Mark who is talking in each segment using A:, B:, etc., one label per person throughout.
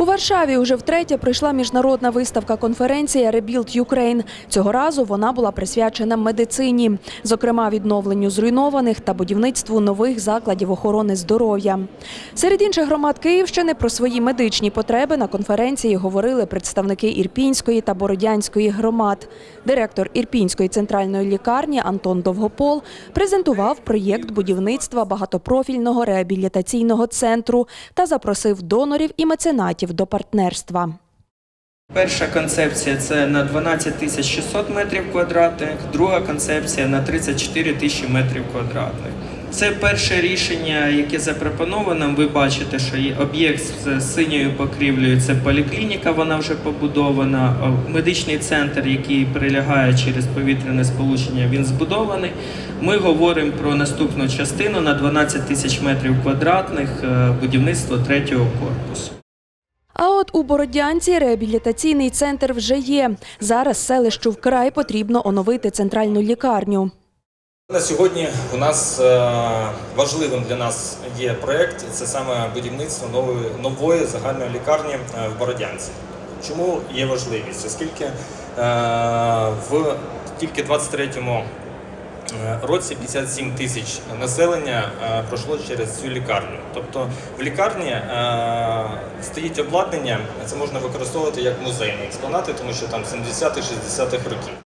A: У Варшаві уже втретє прийшла міжнародна виставка конференція Rebuild Ukraine. Цього разу вона була присвячена медицині, зокрема відновленню зруйнованих та будівництву нових закладів охорони здоров'я. Серед інших громад Київщини про свої медичні потреби на конференції говорили представники Ірпінської та Бородянської громад. Директор Ірпінської центральної лікарні Антон Довгопол презентував проєкт будівництва багатопрофільного реабілітаційного центру та запросив донорів і меценатів до партнерства.
B: Перша концепція це на 12 тисяч 600 метрів квадратних, друга концепція на 34 тисячі метрів квадратних. Це перше рішення, яке запропоновано. Ви бачите, що об'єкт з синьою покрівлею це поліклініка, вона вже побудована. Медичний центр, який прилягає через повітряне сполучення, він збудований. Ми говоримо про наступну частину на 12 тисяч метрів квадратних е, будівництво третього корпусу.
A: А от у Бородянці реабілітаційний центр вже є. Зараз селищу вкрай потрібно оновити центральну лікарню.
C: На сьогодні у нас е, важливим для нас є проєкт, це саме будівництво нової, нової загальної лікарні е, в Бородянці. Чому є важливість? Оскільки е, в тільки 23-му е, році 57 тисяч населення е, пройшло через цю лікарню. Тобто в лікарні е, стоїть обладнання, це можна використовувати як музейні експонати, тому що там 70-60-х років.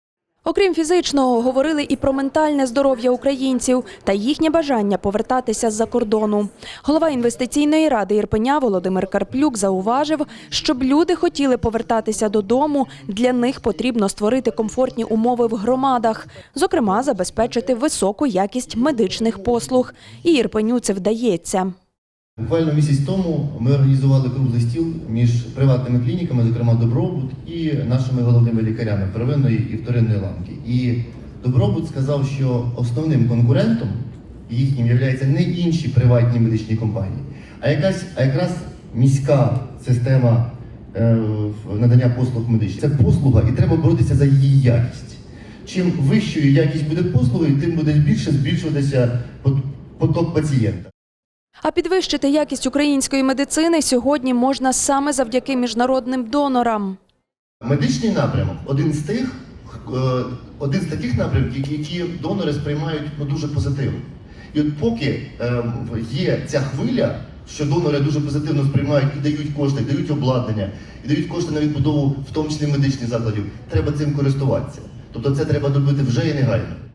A: Окрім фізичного, говорили і про ментальне здоров'я українців та їхнє бажання повертатися з-за кордону. Голова інвестиційної ради Ірпеня Володимир Карплюк зауважив, щоб люди хотіли повертатися додому, для них потрібно створити комфортні умови в громадах, зокрема, забезпечити високу якість медичних послуг. І Ірпеню це вдається.
D: Буквально місяць тому ми організували круглий стіл між приватними клініками, зокрема Добробут, і нашими головними лікарями первинної і вторинної ланки. І Добробут сказав, що основним конкурентом їхнім є не інші приватні медичні компанії, а якась а якраз міська система е, надання послуг медичних. Це послуга, і треба боротися за її якість. Чим вищою якість буде послуги, тим буде більше збільшуватися поток пацієнта.
A: А підвищити якість української медицини сьогодні можна саме завдяки міжнародним донорам.
D: Медичний напрямок один з тих, е, один з таких напрямків, які донори сприймають ну, дуже позитивно. І от поки е, є ця хвиля, що донори дуже позитивно сприймають і дають кошти, дають обладнання, і дають кошти на відбудову, в тому числі медичних закладів, треба цим користуватися. Тобто це треба робити вже і негайно.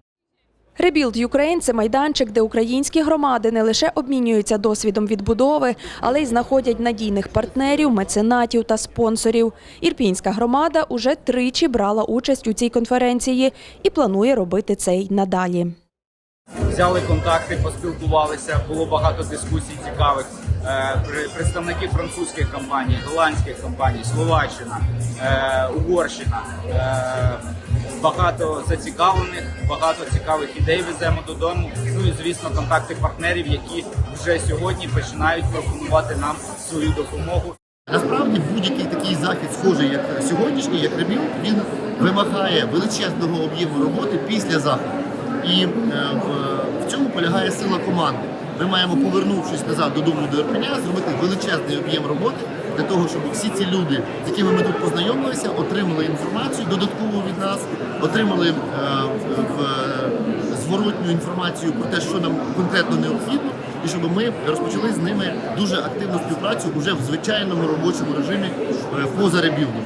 A: Rebuild Ukraine – це майданчик, де українські громади не лише обмінюються досвідом відбудови, але й знаходять надійних партнерів, меценатів та спонсорів. Ірпінська громада уже тричі брала участь у цій конференції і планує робити це й надалі.
E: взяли контакти, поспілкувалися. Було багато дискусій цікавих. Е, Представники французьких компаній, голландських компаній, Словаччина, е, Угорщина. Багато зацікавлених, багато цікавих ідей веземо додому. Ну і звісно, контакти партнерів, які вже сьогодні починають пропонувати нам свою допомогу.
F: Насправді будь-який такий захід, схожий як сьогоднішній, як ребіл, він вимагає величезного об'єму роботи після заходу. І е, в, в цьому полягає сила команди. Ми маємо, повернувшись назад додому до Ірпеня, зробити величезний об'єм роботи для того, щоб всі ці люди, з якими ми тут познайомилися, отримали інформацію додаткову від нас, отримали е, в, зворотню інформацію про те, що нам конкретно необхідно, і щоб ми розпочали з ними дуже активну співпрацю уже в звичайному робочому режимі е, поза ребілдом.